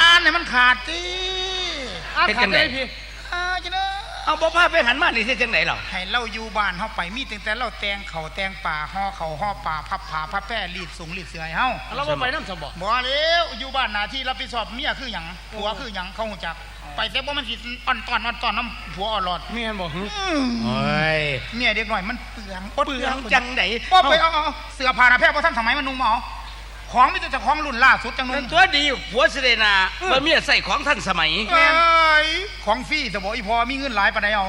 อ่านให้มันขาดสิอะเฮ็ดขาจัดงเลได๋ยพี่อ่าจังเด้อเอาบ่พาไปหันมานี่สิจังไดล่ะให้เราอยู่บ้านเฮาไปมีตั้งแต่เราแต่งเขาวแต่งป่าห่อเขาวห่อป่าพับผ้าพับแพร่รีดสูงรีดเสื้อให้เฮาเราบ่ไปน้ำสมบ่บ่แล้วอยู่บ้านหน้าที่รับผิดชอบเมียคือหยังผัวคือหยังเขาหูจัก ไปแต่บ่มันสิอ่อนตอนอ่อนตอนน้ำผัวอ่อนหลอดเมียนบ่หึโอ้ยเมียเด็กหน่อยมันเปลืองเปลืองจังได๋บ่ไปเอาเอาเอาเสื้อผ้าหน้าแพร่บ่ทันสมัยมันนุ่งมาเอา ของมีแต่เจ้าของรุ่นล่าสุดจังนุ่นั่งนตัวดีผัวสิได้นาบ่เมียใส่ของทันสมัยเอ้ยของฟรีแต่บอกอีพอมีเงินหลายปานใดเอา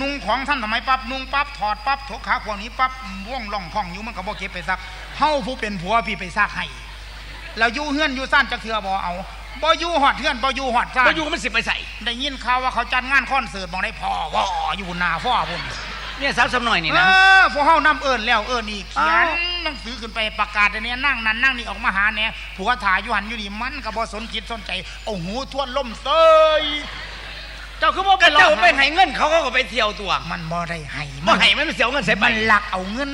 นุ่งของท่านสมัยปั๊บนุ่งปั๊บถอดปั๊บถกขาขวานี้ปั๊บว่องล่องพ่องอยู่มันก็บ่เก็บไปซักเฮาผู้เป็นผัวพี่ไปซักให้แล้วอยู่เฮือนอยู่ซ่านจักเทื่อบ่เอาบ่อยู่ฮอดเฮือนบ่อยู่ฮอดซ่านบ่อยู่มันสิไปใส่ได้ยินข่าวว่าเขาจัดงานคอนเสิร์ตบองได้พ่อวออยู่หน้าพ่อพุ่น เมียสาวสำน้อยนี่เอนะ อพวกเฮานํเอิ้นแล้วเอิ้นอีกเขียนอ้าวหนังสือขึ้นไปประกาศอันเนี้ยนั่งนั่นนั่งนี่ออกมาหาแหน่ผัวถ่ายอยู่หันอยู่นี่มันก็บ่สนจิตสนใจเอาหูทวนล่มเซยเจ้าคือบ่ไปเจ้าไปให้เงินเขาเขาก็ไปเที่ยวตัวมันบ่ได้ให้บ่ให้มันเสียเงินใส่ไป มันลักเอาเงิน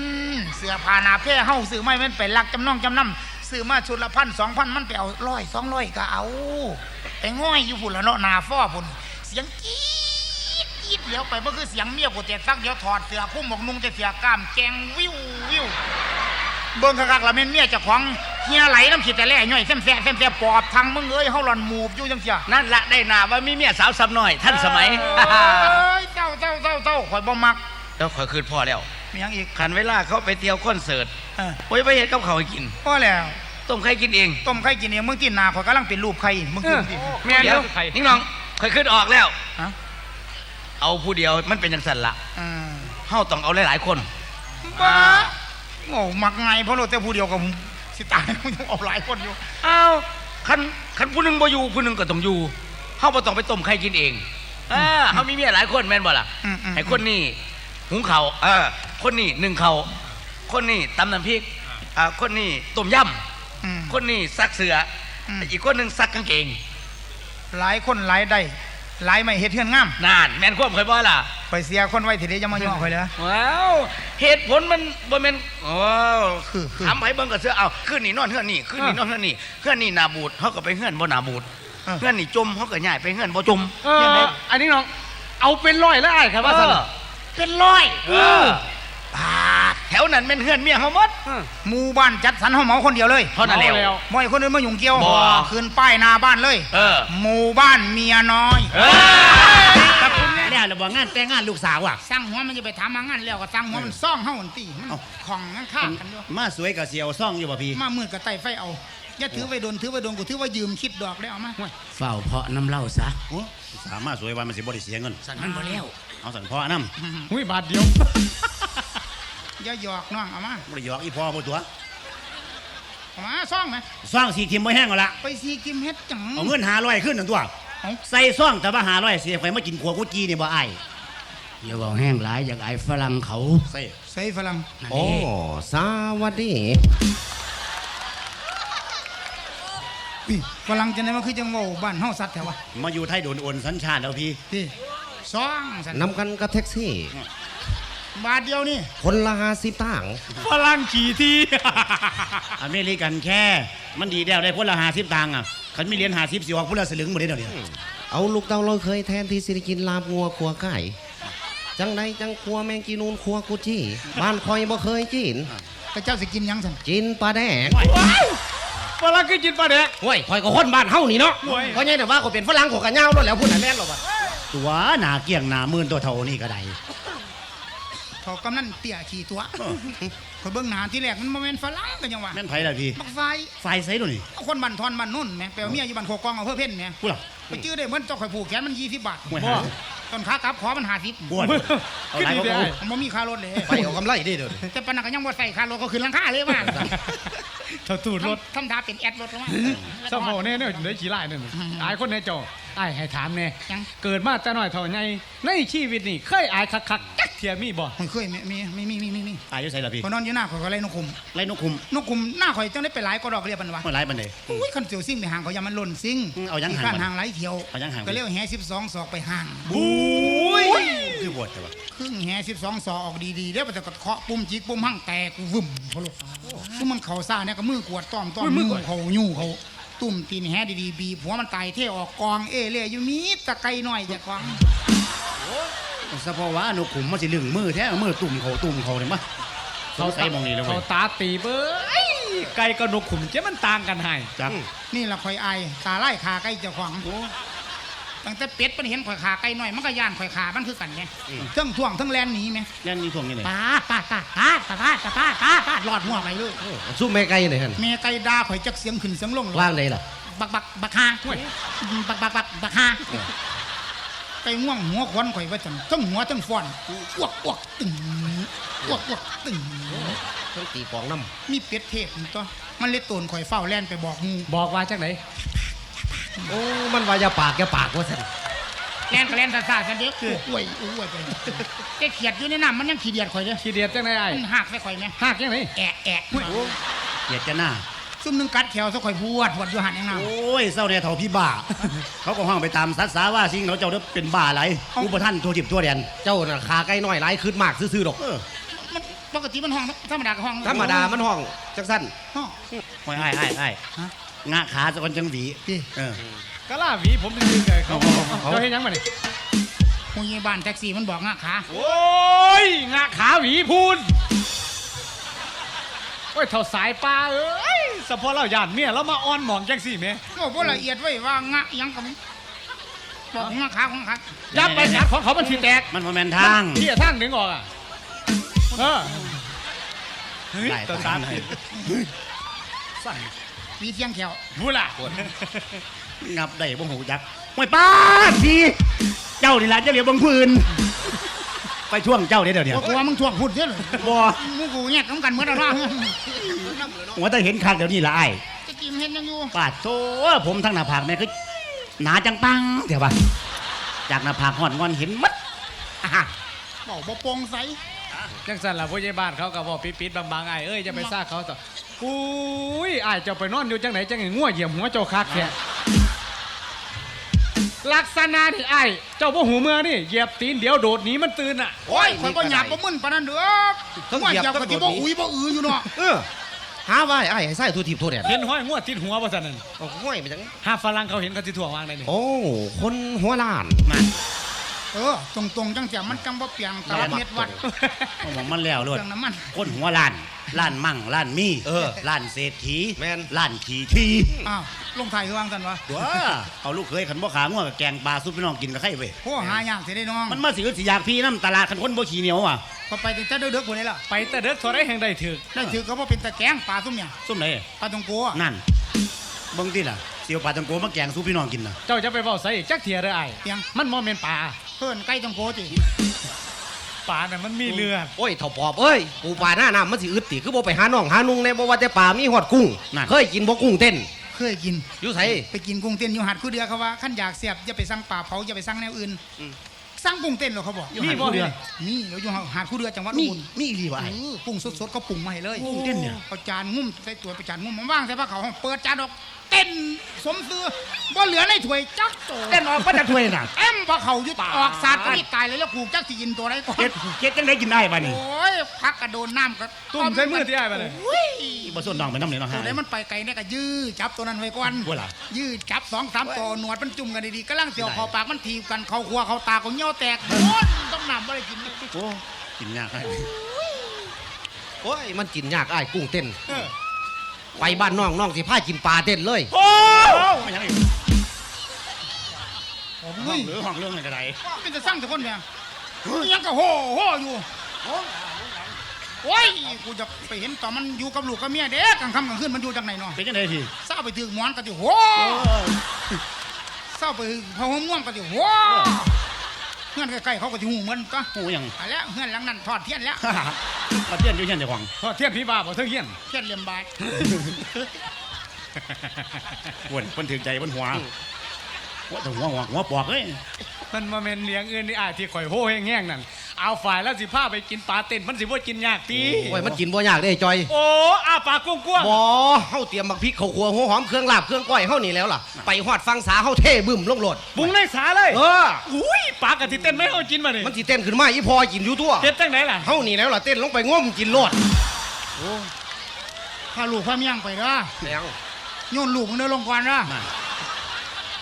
เสื้อผ้าหนาแพร่เฮาซื้อไม่มันไปลักจำนองจำนำซื้อมาชุดละพันสองพันมันไปเอาร้อยสองร้อยก็เอา ไปง่อยอยู่พุ่นละเนาะหนาฟ้อพุ่นเสียงจี๊ดจี๊ ดเดี๋ยวไปบ่คือเสียงเมียกูแต่ซักเดี๋ยวถอดเสื้อคุ้มบอกนุ่งแต่เสื้อกล้ามแกงวิววิวเบิ่งคักๆละแม่นเมียเจ้าของเฮียไหลน้ำขีดแต่แล่ย่อยแซมแซ่แซมแซ่ปอบทางมึงเอ้ยเฮาหลอนหมูบอยู่จังเสียนั่นละได้นาว่ามีเมียสาวสำน้อยทันสมัยเอ้ยเจ้าเจ้าเจ้าเจ้าข่อยบ่มักแล้วขอยคืนพ่อแล้วมีหยังอีกคันเวลาเขาไปเที่ยวคอนเสิร์ตเออโอ้ยไปเห็นกับเขาวให้กินพอแล้วต้มไข่กินเองต้มไข่กินเองมึงกินหนาข่อยกำลังเป็นรูปไข่มึงเอกินอดิเมียนเดี๋ยวไข่นิ่งน้องเคยขึ้นออกแล้วฮะ เอาผู้เดียวมันเป็นอย่างสันละอืมเฮาต้องเอาหลายๆคน บ้าโง่มักไงเพราะเราแต่ผู้เดียวกับผมสิตายมึงต้องเอาหลายคนอยู่ อ้าวคันคันผู้หนึงบ่อยู่ผู้หนึงก็ต้องอยู่เฮาบ่ต้องไปต้มไข่กินเองอ่าเฮามีเมียหลายคนแม่นบ่ล่ะอืมอืม ให้คนนี้หุงข้าวเออคนนี้นึ่งข้าวคนนี้ตำน้ำพริกอ่าคนนี้ต้มยอืมำคนนี้ซักเสื้ออม อีกคนหนึงซักกางเกง หลายคนหลายได้ หลายไม่เฮ็ดเฮือนงามนานแม่นความเคยบ่ล่ะข่อยเสียคนไว้ทีเดียวจะมาย่อข่อยเลยว้าวเหตุผลมันบ่แม่นว้าวคือคือทำให้เบิ่งก็เสื้อเอาคืนนี้นอนเฮือนนี่คืนนี้นอนเฮือนนี่เฮือนนี่หนาบูดเฮาก็ไปเฮือนบ่หนาบูดเออเฮือนนี่จมเฮาก็ย้ายไปเฮือนบ่จมเอออันนี้น้องเอาเป็นร้อยแล้วอ้ายครับว่าซั่นเออเป็นร้อยเออปาดแถ วนั้นแม่นเฮือนเมียเฮาหมดเออหมู่บ้านจัดสรรเฮาเหมาคนเดียวเลยเท่านั้นแหเอาแล้ล้ววบ่ให้คนอื่นมายุ่งเกี่ยวบ่ขึ้นป้ายหน้าบ้านเลยเออหมู่บ้านเมียน้อยเออแล้วระบอกงานแต่งงานลูกสาวอะสร้างหัวมันจะไปถามมางานแล้วก็สร้างหัวมันซ่องเฮาหั่นติมันเอ้าของกันฆ่ากันอยู่มาสวยกับเสียวซ่องอยู่ป่ะพี่มามืดกับไต่ไฟเอาอย่าถือไว้โดนถือไว้โดนกูถือว่ายืมคิดดอกได้เอามาเฝ้าเพาะน้ำเหล่าซะโอ้สามารถสวยวันมันสิบ่ได้เสียเงินสันมันบ่แล้วเอาสันพ่อน้หุ้ยบาทเดียว อย่าหยอกน้องเอามาำบ่ได้หยอกอีพ่อบ่ตัวเอามาซ่องไหมซ่องสีทิมบ่แห้งเอาละไปซีกิมเฮ็ดจังเอาเงินหาร้อยขึ้นหนึ่งตัว เอาใส่ซ่องแต่ว่าหาร้อยเสียไฟมากินขัวกุจีนี่บ่อายอย่าบอกแห้งหลายอยากไอ้ฝรั่งเขาใส่ใส่ฝรั่งนั่นโอ้เองสวัสดีพี่ฝรั่งจะได้มาคือจังเว้าบ้านเฮาสัตว์แถววะมาอยู่ไทยโดนโอนสัญชาติแล้วพี่พี่ซ่องสันนำกันกับแท็กซี่ บาทเดียวนี่ คนละห้าสิบตังค์ฝรั่งขี่ทีอเมริกันแค่ มันดีแล้วได้คนละ50ตังค์อะคันมีเหรียญ50สิออกพุ่นละสลึงบ่ได้เดี๋ยวนี้เอาลูกเต้าเราเคยแทนที่สิริกินลาบงัวขัวไก่จังใดจังขัวแมงกีนูนขัวกุจี้บ้านคอยบ่เคยกินแต่เจ้าสิกินหยังสันกินปลาแดกฝรั่งก็กินปลาแดกโอ้ยคอยก็คนบ้านเฮานี่เนาะโอ้ยเพราะไงแต่ว่าเขาเป็นฝรั่งเขอกันยาวรถแล้วพูดไหนแม่นหรอวะตัวหน้าเกี้ยงหน้ามื่นตัวเท่านี่ก็ได้ เขากำนันเตี้ยขี่ตัวข่อยเบิ่งหน้าที่แรกมันบ่แม่นฝรั่งกันยังวะแม่นไผล่ะพี่บักไฟไฟใส่ดูนี่เอาคนบ้านทอนบ้านนุ่นแหม่แปลว่าเมียอยู่บ้านโคกองเอาเพื่อเพ่นแหม่กูล่ะไปจื้อได้เหมือนเจ้าข่อยผูกแขนมัน20บาทห่วยบ่หาต้นขากลับขอมัน50บวชเอาขึ้นหลายดีเขาได้ก็มันบ่มีค่ารถเลยไปเอากำไรได้เด้อแต่ปานนันก็ยังบ่ใส่ค่ารถก็ขึ้นหลังคาเลยว่าเถ้าตูดรถทำท่าเป็นแอดรถลงมาเศร้าโหเนี่ยเนี่ยได้ขี่ไล่นั่นอายคนในจออายให้ถามแน่ยังเกิดมาแต่น้อยเท่าไงในชีวิตนี่เคยอายคักคักๆจัก เทียมีบ่มันเคยมีมีมีมีมีมีมีอายุใส่ละพี่ข่อยนอนอยู่หน้าข่อยก็เลยนกคุมไล่นกคุมนกคุมหน้าข่อยจังได้ไปหลายก็ดอกเรียบมันวะ เมื่อไรบันได อุ้ยคันเสียวซิ่งไปห่างเขาอย่ามันหล่นซิ่งอืมเอายังห่างข้านห่างไหลเที่ยวเอายังห่าง ก็เรียกว่าแห่12ศอกไปห่าง บุ้ยคือบวชแต่ว่าครึ่งแห่12ศอกออกดีๆเดี๋ยวมันจะกดเคาะปุ่มจิกปุ่มหั่งแตกวึ่มเขาลูกคือมันเข่าซ่าเนี่ยก็มือกวดต้อมต้อมมือเขายู่เขาตุ่มตีนแฮดีๆบีบหัวมันตายเท่ออกกองเอเล่อยู่มีตะไกหน่อยจะกอง สะเพราะว่าหนูขุมมันสิลึงมือแท้มือตุ่มเขาตุ่มเขาเนี่ยมะเขาใส่มองนี่แล้วเขาเว้ยตาตีเบ้ยไก่กับนกขุมเจ๊มันต่างกันให้จักนี่ละข่อยอายตาไล่ขาไก่เจ้าของตั้งแต่เป็ดมันเห็นข่อยขาไก่หน่อยมันก็ย่านข่อยขามันคือกันไงเทั้งท่วงเทั้งแลนหนีไหมแน่นนี่ถ่วงนี่เลยปาดปาดปาดปาดปาดปาดปาดปาดปาดหลอดหัวไปเลยสู้แม่ไก่หน่อยฮะเมียไก่ด่าข่อยจักเสียงขึ้นเสียงลงเลยว่างไหนล่ะ บักบักบักฮาบักบักบักบักฮา ไก่ง่วงหัวควันข่อยว่าจังทั้งหัวทั้งฟอนอ้วกอ้วกตึงอ้วกอ้วกตึงต้องตีกองน้มีเป็ดเทพนี่ตัวมันเลยโตนข่อยเฝ้าแล่นไปบอกหมูบอกว่าจังไหนำโอ้มันว่าอย่าปากอย่าปากว่าสันแล่นก็แล่นซาซากันเด็กอ้วยอ้วยไปแกเขียดอยู่ในน้ำมันยังขี้เดียดข่อยเด้อขี้เดียดจังไหนไอ้มันหักใส่ข่อยไหมหักจังไหนแอะแอะเกลียดจะหน้า ซุ่มหนึงกัดแขวซะข่อยบวดบวดอยู่หันยังน้ โอ้ยเศร้าเนี่ยเถ่าพี่บ้า เขาก็ห้องไปตามสัตว์สาว่าสิ่งเขาเจ้าเด้อเป็นบ้าอะไรอุปท่านทั่วจิบทั่วแดนเจ้าน่ะขาไก่น้อยหลายขึ้นมากซื่อๆดอก เออำมันปกติมันห้องธรรมดาก็ห้องธรรมดามันห้องจังสั้นห้อง โอ้ยไอ้ไอ้ไอ้ฮะ งะขาสะกอนจังหวีพี่เออก็ล่าหวีผมยืนเลยเขาเอาเอาเอาเขาเห็นยังมาเนี่ยผู้ใหญ่บ้านแท็กซี่มันบอกงะขาโอ้ยงาขาหวีพูนโอ้ยเท่าสายปลาเอ้ย สะพอเราหยาดเมียเรามาอ้อนหมองจังสี่เมโอ้บ่ละเอียดไว้ว่างะหยังกับบอกงะขาของขายับไปจับของเขามันทีแตกมันบ่แม่นทางเที่ยทางดึงออกอะเออเฮ้ยได้ตัวตาตามเลยสั่นมีเทียงแขวพูดล่ะงับได้บ่หูจักโอ้ยป้าดทีเจ้านี่ล่ะเจ้าเหลียวบังพื้น ไปช่วงเจ้าเด้อเดี๋ยวเดี๋ยวบ่กลัวมึงทวงพูดเด้อเลยบ่มึงกูแยกกันกันเหมือนกันว่าว่าแต่เห็นคักเดี๋ยวนี้ละไอ้ายจะกินเห็นยังอยู่ปาดโตผมทั้งหน้าผากแม่คือหนาจังปังเดี๋ยวป่ะจากหน้าผากหอนงอนเห็นมัดอะเบาบ่โปร่งใสจังสันล่ะผู้ใหญ่บ้านเขาก็บอกปิดๆบางๆไอ้ายเอ้ยจะไปซ่าเขาต่ออุ้ยไอ้ายเจ้าไปนอนอยู่จังไหนจังไงง่วเหยี่ยมหัวเจ้าคักแค่ ลักษณะนี่ไอ้ายเจ้าบ่หูเมือนี่เหยียบตีนเดี๋ยวโดดหนีมันตื่นอะ โอ้ยข่อยบ่หยาบบ่มึนปานนั้นเด้อว่าเจ้าก็สิบ่อุ้ยบ่อืออยู่เนาะเออหาว่าไอ้ไอ้ไส้ทั่วทิพย์ทั่วแดนเห็นห้อยง่วติดหัวป่ะสันนั่นโอ้ห้อยไปจังห้าฝรั่งเขาเห็นเขาสิถ่วงวางได้นี่โอ้ คนหัวล้านมาเออตรงๆจังเสียมันจังบ่เปียงตลาดเม็ดวัดเอาของมันแล้วโลเคดรื่องน้ำมัน คนหัวล้าน ล้านมั่งล้านมีเออล้านเศรษฐีแม่น ล้านขี่ทีอ้าวลงไทายคือวางซั่นวะตัวเอาลูกเคยขันบ่ขาง่วงกับแกงปลาซุปพี่น้องกินกับไข่เว้ยโอ้หายากสิได้น้องมันมาสิสิอยากพี่น้ำตลาดขันคนบ่ขี้เหนียวอะพอไปถึงแต่เด้อๆพุ่นนี่ล่ะไปแต่เด็กโทรได้แห่งใดถึกได้ถือก็บ่เป็นตะแกงปลาซุ่มเนี่ยส้มไหนปลาตองโกอะนั่นเบิ่งติล่ะเสียวปลาตังโกมาแกงซุปพี่น้องกินน่ะเจ้าจะไปเว้าใส่อีกจักเทียเด้อไอ้ายเปียงมันบ่แม่นป่าเพิ่นไก่ตองโกติ ป่าน่ะมันมีเลือด โอ้ยเถ่าปอบเอ้ยปูปลาหน้าน้ำมันสิอึดติคือบ่ไปหาน้องหานุ่งในบ่ว่าแต่ป่ามีหอดกุ้งนั่น เคยกินบ่กุ้งเต้น เคยกินอยู่ไส ไปกินกุ้งเต้นอยู่หัดคู่เดือเขาว่าขั้นอยากเสียบอย่าไปสั่งปลาเผาอย่าไปสั่งแนวอื่น สั่งกุ้งเต้นเหรอเขาบอกอยู่หาดคู่เดือนี่เดี๋ยวอยู่หาดคู่เดือจังหวัดมีอุบลมีอีหลีวะเอไอ้อปรุงสดๆก็ปรุงมาให้เลยกุ้งเต้นเนี่ยเอาจานงุ้มใส่ตัวไปจานงุ้มมันว่างใส่ผ้าขาวเปิดจานออกเต้นสมซื้อบ่เหลือในถ้วยจักโตเต้นออกก็จะถ้วยน่ะเอ็มผ้าเขาวอยุดออกสาดก็นี่ตายเลยแล้วผูกจักสิกินตัวไรก่อนเจ็ดเจ็ดจังได้กินได้ป่ะนี่โอ้ยพักกระโดนน้ำก็ตุ่มใส่มือที่ไอ้ายมาเลย อุ้ย บ่ส่วนน้องไปน้ำเหนียวน้องตัวหาไหนมันไปไกลเนี่ยก็ยื้อจับตัวนั้นไว้ก่อนว่าล่ะยืดจับสองสามตัวหนวดมันจุ่มกันดีๆกำลังเสียวคอปากมันถีบกันเขาครัวเขาตาเขาเงี้ยวแตกโอ้ยต้องนำอะไรกินเลยโอ้กินยากให้โอ้ยมันกินยากไอ้กุ้งเต้น เออไปบ้านน้องน้องสิพากินปลาเต้นเลย โอ้ไม่ยังอีกโอ้ห้อยงหรือห้องเรื่องอะไรก็ได้เป็นจะสร้างแต่คนเนี่ยยังก็โห่โห่อยู่โอ้ยกูจะไปเห็นตอนมันอยู่กับลูกกับเมียเด็กกลางค่ำกลางคืนมันอยู่จากไหนเนาะเป็นจังไดพี่เศร้าไปถึงหมอนก็ติโห่เศร้าไปพอหัวม่วงก็ติโห่ เงื่อนใกล้ๆเขาก็ติหูเหมือนก็โอ้ยังไปแล้วเงื่อนหลังนั้นทอดเทียนแล้วมาเตี้ยนอยู่เช่นเจ้าของพอเทียบพี่บ้าบ่เทิงเฮียนเทียนเหลี่ยมบาทปวนเพิ่นถึงใจเพิ่นหัวว่าแต่หัวหัวหัวปอกเอ้ยมันมาเมนเลี้ยงอื่นนี่อ้ายที่ข่อยโห่แห้งๆนั่น เอาฝ่ายแล้วสิพาไปกินปลาเต้นมันสิบ่กินยากตีโอ้ยมันกินบ่ยากเด้จอยโอ้อาปากกว้างบ่เฮาเตรียมบักพริกข้าวคั่วหัวหอมเครื่องลาบเครื่องก้อยเฮานี่แล้วล่ะไปฮอดฟังสาเฮาเท่บึ้มลงโลดๆปรุงในสาเลยเอออุ้ยปลากะทิเต้นไม่เอากินมานี่มันสิเต้นขึ้นมาอีพอกินอยู่ตัวเฮ็ดจังไหนล่ะเฮานี่แล้วล่ะเต้นลงไปง่มกินโลดพาลูกพาเมียงไปเด้อแล้วโยนลูกมึงเดินลงก่อนนะม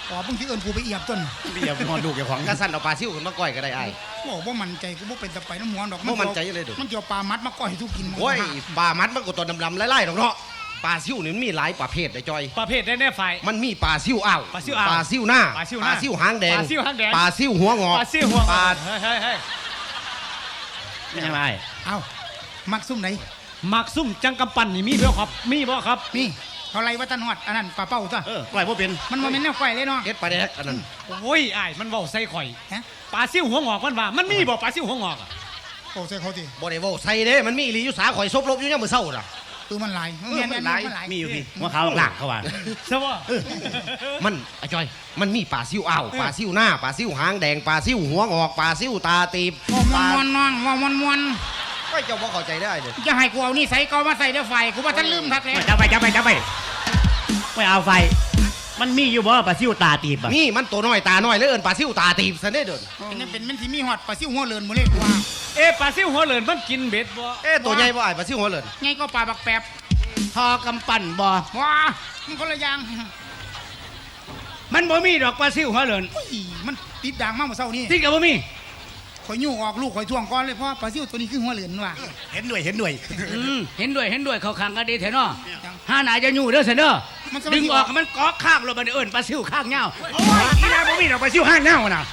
าอ๋อมึงที่เอิญกูไปเอียบต้นเดี๋ยวพอดูเกี่ยวของกระสันเอาปลาซิ่วขึ้นมาก้อยก็ได้ไอ้โอ้บ่มั่นใจกูบ่เป็นตะไปน้ำหัวดอกบ่มั่นใจเลยเด้อ มันเกี่ยวปลามัดมาก้อยให้ทุกกินโอ้ยปลามัดมันก็ตัวดำๆไล่ๆดอกเนาะปลาซิ่วนี่มันมีหลายประเภทได้จอย ประเภทได้แน่ไฟ มันมีปลาซิ่วอ้าวปลาซิ่วอ้าวปลาซิ่วหน้าปลาซิ่วหน้าหางแดงปลาซิ่วหางแดง ปลาซิ่วหัวงอกปลาซิ่วหัวปลาเฮ้ยเฮ้ยเฮ้ยไม่ใช่ไหมเอ้ามักซุ่มไหน มักซุ่มจังกำปั้นนี่มีเบ่ครับ มีบ่ครับ นี่ เขาไล่วัดตันหอดอันนั้นปลาเป้าซะเออก้อยบ่เป็นมันบ่แม่นแนวก้อยเลยเนาะ เฮ็ดปลาแดกอันนั้นโอ้ยอ้ายมันเว้าใส่ข่อยฮะ ปลาซิ่วหัวงอกมันว่า มันมีบ่ปลาซิ่วหัวงอกอะโอ้ใส่เขาติบ่ได้เว้าใส่เด้ มันมีอีหลีอยู่สาข่อยซบลบอยู่ยามมื้อเช้าน่ะคือมันหลายเออมันหลายมันหลายมีอยู่พี่หัวขาวหลากเขาว่าใช่บ่มันไอ้จอย มันมีปลาซิ่วอ้าวปลาซิ่วหน้าปลาซิ่วหางแดงปลาซิ่วหัวงอกปลาซิ่วตาตีบว่ามปลาวนๆน้องว่ามวนมวน ก็เจ้าบ่เข้าใจได้เด้อๆจะให้กูเอานี่ใส่เกามาใส่เด้อไฟกูว่าท่านลืมทักแล้ว จับไปจับไปจับไปไม่เอาไฟ มันมีอยู่บ่ปลาซิวตาตีบอะนี่มันตัวน้อยตาน้อยแล้วเอิ้นปลาซิ่วตาตีบซะเด้อเด้อเป็นนั่นเป็นมันที่มีหอดปลาซิ่วหัวเลินหมดเลยกูว่าเอ๊ะปลาซิ่วหัวเหลินมันกินเบ็ดบ่เอ๊ะตัวใหญ่บ่อ้ายปลาซิ่วหัวเหลินไงก็ปลาบักแปบทอกำปั้นบ่ว้ามันคนละอย่างมันบ่มีดอกปลาซิวหัวเหลินอุ้ยมันติดด่างมากเมื่อเช้านี้ที่กับบ่มี ข่อยยู่ออกลูกข่อยท่วงก้อนเลยเพราะปลาซิ่วตัวนี้คือหัวเหลือนว่ะเห็นด้วยเห็นด้วยอืมเห็นด้วยเห็นด้วยเขาขังกันดีแท้เนาะห้าหนายจะอยู่เด้อเสนอมันจะดึงออกให้มันกอกข้างรถบันเอิญปลาซิวข้างเงาโอ้ยอีนาบ่มีดอกปลาซิวข้างเงาน่ะ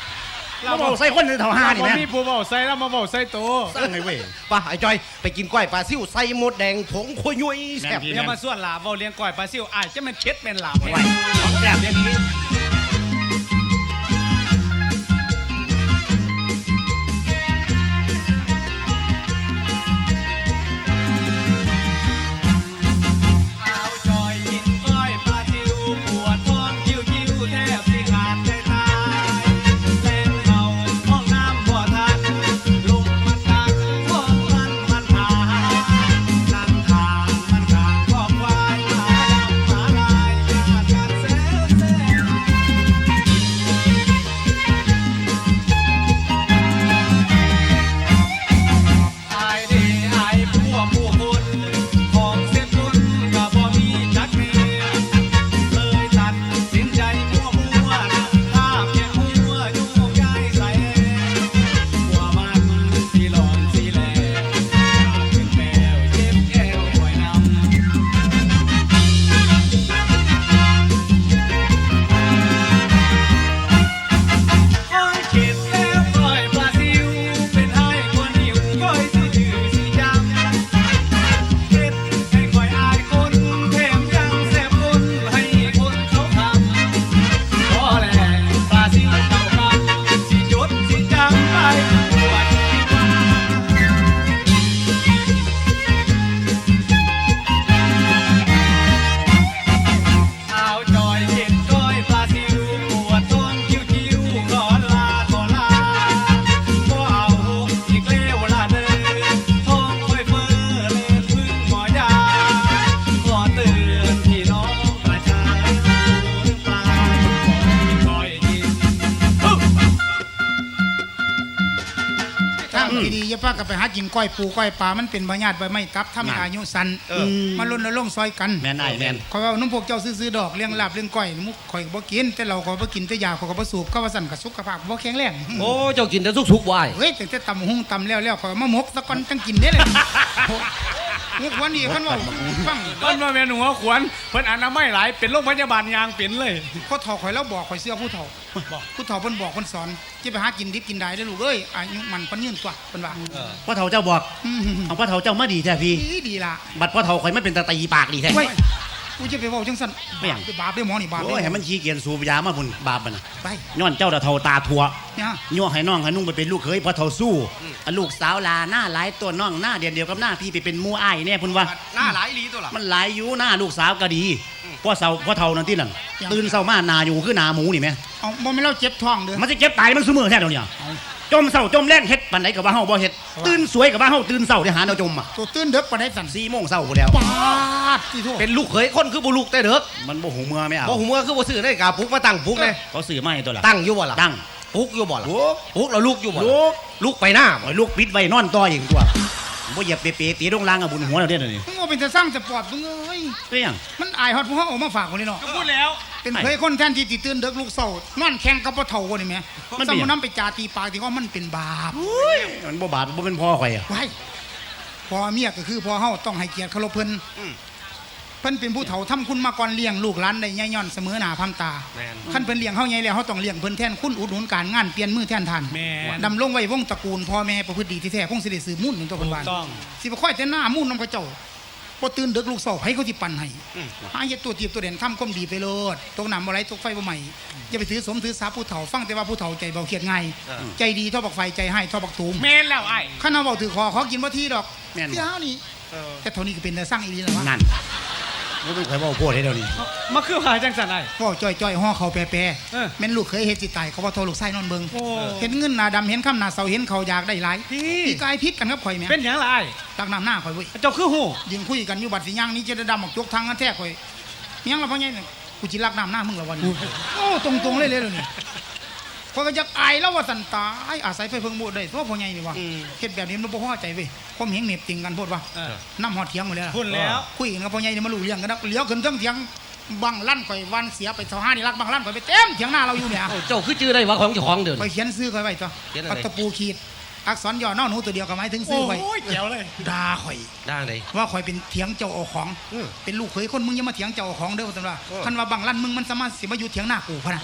เราบอกใส่คนเท่าห้านี่บ่แม่มีผู้เว้าใส่แล้วมาเว้าใส่โตสร้างไงเว้ยไป่ะไอ้จอยไปกินกล้วยปลาซิ่วใส่หมดแดงผงคุยยุยแซ่บอย่ามาส่วนหลาเว้าเลี้ยงก้อยปลาซิ่วอ้ายจะมันเค็ดเป็นหลาบไว้ของแซ่บเดี๋ย กันไปหากินก้อยปูก้อยปลามันเป็นบาญาติใบไม้ตับทำให้อายุสั้นเออมาลนละลงซอยกันแม่นอ้ายแม่นขอยว่าน้ำพวกเจ้าซื้อๆดอกเลี้ยงลาบเลี้ยงก้อยมุกข่อยก็บ่กินแต่เราก็บ่กินแต่ยาข่อยก็บ่สูบก็ว่าสั่นกับสุขภาพบ่แข็งแรงโอ้เจ้ากินแต่สุกๆวายเฮ้ยแต่แต่ตำหุงตำแล้วแล้วข่อยเอามาหมกตะกอนจังกินได้เลย หัวขวันนี้คันว่าฟังเพิ่นมาเมนูหัวขวนเพิ่นอนามัยหลายเป็นโรงพยาบาลยางเป็นเลยพ่อถอข่อยแล้วบอกข่อยเสื้อผู้เฒ่าบอก ผู้เฒ่าเพิ่นบอกเพิ่นสอนจะไปหากินดิบกินได้เด้อลูกเอ้ยอายุมันเพิ่นยืนตัวเพิ่นว่าพ่อเฒ่าเจ้าบอกมเอาพ่อเฒ่าเจ้ามาดีแท้พี่ ดีดีล่ะบัดพ่อเฒ่าข่อยไม่เป็นตาตีปากดีแท้ เว้ย กูจะไปเว้าจังซั่นไม่หยัง บาปเด้อหมอนี่บาปโอ้ยให้มันขี้เกียจสูบยามาพุ่นบาปมันน่ะไปย้อนเจ้าตะเฒ่าตาทัวเนี่ยยั่วให้น้องให้นุ่งไปเป็นลูกเขยพ่อเฒ่าสู้อันลูกสาวลาหน้าหลายตัวน้องหน้าเดียนเดียวกับหน้าพี่ไปเป็นหมู่อ้ายแน่พุ่นว่า หน้าหลายอีหลีตัวล่ะ มันหลายอยู่หน้าลูกสาวก็ดีพ่อเสาพ่อเฒ่านั่นที่นั่นตื่นเช้ามาหนาอยู่คือหนาหมูนี่แม่เอาบ่แม่นเราเจ็บท้องเด้อมันจะเจ็บตายมันซุมือแท้เดี๋ยวนี้ จมเศร้าจมแรงเฮ็ดปานไหนกับว่าเฮาบ่เฮ็ดตื่นสวยกับว่าเฮาตื่นเศร้าได้หาแนวจมอะตัวตื่นเด็กปานใดสั่น4โมงเช้าพุ่นแล้ว ปาดที่โทษเป็นลูกเขยคนคือบ่ลูกแต่เด้อมันบ่หูเมื่อไม่เอาบ่หูเมื่อคือบ่ซื้อนาฬิกาปลุกมาตั้งปลุกเลยเขาซื้อมาให้ตัวละตั้งอยู่บ่ล่ะตั้ง ปลุกอยู่บ่ล่ะลูกปลุกแล้วลูกอยู่บ่ล่ะลูก ลูกไปหน้าบ่โอ้ยลูกปิดไว้นอนต่ออีกตัว บ่เหยียบเปๆตีลงล่างกับบุญหัวเราเด้อเดี๋ยวนี้มึงว่าเป็นจะสร้างจะปลอดมึงเอ้ยเป็นหยังมันอายฮอดผู้เฮาเออกมาฝากคนนี้เนาะก็พูดแล้ว เป็นเคยคนแทนที่ติตื่นเด็กลูกเศร้านอนแข่งกับพ่อเฒ่าคนนี่แหม่สมมุตินำไปจาตีปากที่ว่ามันเป็นบาปมันบ่บาปบ่เป็นพ่อข่อยอะไว้พ่อเมียก็คือพ่อเฮาต้องให้เกียรติเคารพเพิ่นเพิ่นเป็นผู้เฒ่าทำคุณมาก่อนเลี้ยงลูกหลานได้ย่ย่อนเสมอหน้าพามตาคันเพิ่นเลี้ยงเฮาใหญ่แล้วเฮาต้องเลี้ยงเพิ่นแทนคุณอุดหนุนการงานเปลี่ยนมือแทนท่านแม่น ดำรงไว้วงตระกูลพ่อแม่ประพฤติดีที่แท้คงสิได้สืบมุ่นถึงตัวคนบ้านถูกต้อง สิบ่ค่อยแต่หน้ามุ่นนำกระเจ้าบ่ตื่นดึกลูกเศร้าให้เขาสิปั่นให้หาเฮ็ดตัวจีบตัวเด่นทำก้มดีไปโลดตกน้ำบ่ไหลตกไฟบ่ไหม้อย่าไปถือสมถือสาผู้เฒ่าฟังแต่ว่าผู้เฒ่าใจเบาเครียดง่ายใจดีเท่าบักไฟใจให้เท่าบักตูมเมนแล้วไอ้ข้านาบอกถือคอขอกินว่าที่ดอกแม่นที่เฮานี่แต่เท่านี้ก็เป็นแต่สร้างอีหลีแล้ววะนั่น บ่เป็นข่อยเว้าโพดให้เดี๋ยวนี้มาคือหาจังสันไอ้พ่อจ้อยจ้อยห่อเขาแปรแปรเออแม่นลูกเคยเฮ็ดสิตายเขาว่าโทรลูกไส้นอนเบิงโอ้ เห็นเงินหน้าดำเห็นคำหน้าเสาเห็นเขาอยากได้หลายพี่พี่กายพิษกันกับข่อยแหม่เป็นหยังล่ะไอ้ตักน้ำหน้าข่อยเว้ยเจ้าคือหูยิงคุยกันอยู่บัดสิย่างนี้จะได้ดำออกจกทางกันแท้ข่อยเมียงละพ่อใหญ่เนี่ยกูจิรักน้ำหน้ามึงละวันนี้โอ้ตรงๆเลยเลยเลยวนี่ ข่อยก็อยากอายแล้วว่าสันตายอาศัยไฟเพิ่งบูดได้ตัวพ่อใหญ่นี่วะเฮ็ดแบบนี้มันบ่พอใจเว้ยความเห็นเหน็บติงกันโพดว่าเออน้ำหอดเถียงหมดเลยล่ะพูดแล้ว คุยกันกับพ่อใหญ่นี่มารู้เรื่องกันนะเลี้ยวขึ้นเทิงเถียงบังลั่นข่อยวันเสียไปเท่าห้านี่รักบังลั่นข่อยไปเต็มเถียงหน้าเราอยู่เนี่ยเจ้าคือชื่อได้ว่าของเจ้าของเดิน ข่อยเขียนซื้อข่อยไว้ตัวเขียนอะไร ปัตตะปูขีด อักษรย่อนอหนูตัวเดียวกับหมายถึงซื้อไว้โอ้ยแจ๋วเลยด่าข่อยได้เลยว่าข่อยเป็นเถียงเจ้าเอาของอืมเป็นลูกเขยคนมึงอย่ามาเถียงเจ้าเอาของเด้อว่าซั่นว่าคันว่าบังลั่นมึงมันสามารถสิมาอยู่เถียงหน้ากูพะนะ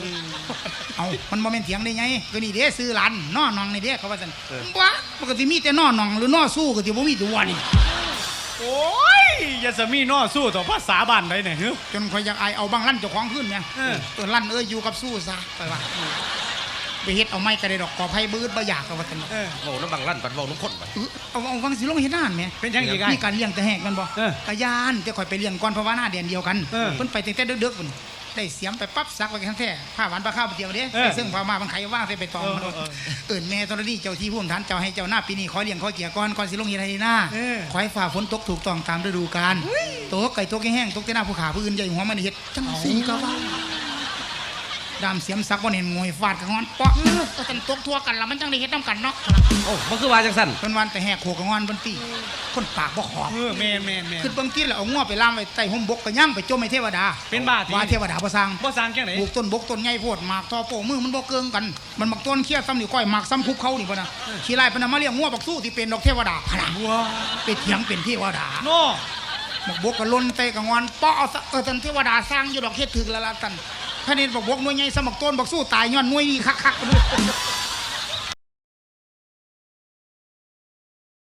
เอามันบ่แม่นเถียงได้ไงก็นี่เด้ซื้อหลานนอนองนี่เด้เขาว่าซั่นว้ามันก็สิมีแต่นอนองหรือนอสู้ก็สิบ่มีตัวนี่โอ้ยอยาสมีนอสู้ต่อภาษาบ้านได้เนี่ยเฮ้ยจนข่อยอยากอายเอาบังลั่นเจ้าของขึ้นแม่เออเออลั่นเอ้ยอยู่กับสู้ซะไปว่า ไปเฮ็ดเอาไม้กระเดดอกกอไผ่บืดบ่อยากก็ว่าซั่นเออเบาน้ำบังลั่นปัดเบาน้ำข้นไปเออเอาเอาวังสิลงเฮ็ดนานแหม่เป็นหยังอีกไงมีการเลี้ยงแต่แหกแมันบ่เออกะยานแต่ข่อยไปเลี้ยงก่อนเพราะว่าหน้าเดือนเดียวกันเออเพิ่นไปตั้งแต่ดึกๆพุ่นได้เสียมไปปั๊บซักไว้ทั้งแท้ผ้าหวานปลาข้าวไปเดียวเด้เออไปซึ่งพามาบางไข่ว่างใส่ไปตองมันเออเออเอิ้นแม่ธรณีเจ้าที่ผู้ฐานเจ้าให้เจ้าหน้าปีนี้ขอเลี้ยงขอเกียก่อนก่อนสิลงเฮ็ดให้หน้าเออ ขอให้ฝ่าฝนตกถูกต้องตามฤดูกาลตกไก่ตกแห้งๆตกแต่หน้าผู้ขาผู้อื่นใหญ่หัวมันเฮ็ดจังซี่ก็ว่า ดามเสียมซักบ่เห็นงวยฟาดกับงอนเปาะก็จังตกทั่วกันละมันจังได้เฮ็ดนํกันเนาะโอ้มันคือว่าจังสั้นเพิ่นวันแต่แหกโขกกับงอนเพิ่นตีคนปากบ่ขอบเออแมนแมนแมนคือเบิ่งกินแล้วเอาง้อไปล่ามไว้ใต้ห่มบกก็ย่างไปจมให้เทวดา เป็นบ้าที่ว่าเทวดาบ่สร้างบ่สร้างแค่ไหนปลูกต้นบกต้นใหญ่โพดหมากทอโป้มือมันบ่เกิงกัน มันมักต้นเคี้ยซ้ำนี่ก้อยหมากซ้ำคุกเขานี่พุ่นน่ะขี้ไล่เพิ่นนะมาเลี้ยงงัวบักสู้ที่เป็นดอกเทวดาพะนะว้าไปเถียงเป็นเทวดาโน่บักบกก็ล้นเตะกับงอนเปาะเอาซะเออท่านเทวดาสร้างอยู่ดอกเฮ็ดถึกแล้วล่ะท่าน ท่านนี่บักบกหน่วยใหญ่สมัครต้นบอกสู้ตายย้อนหน่วยนี่คักๆ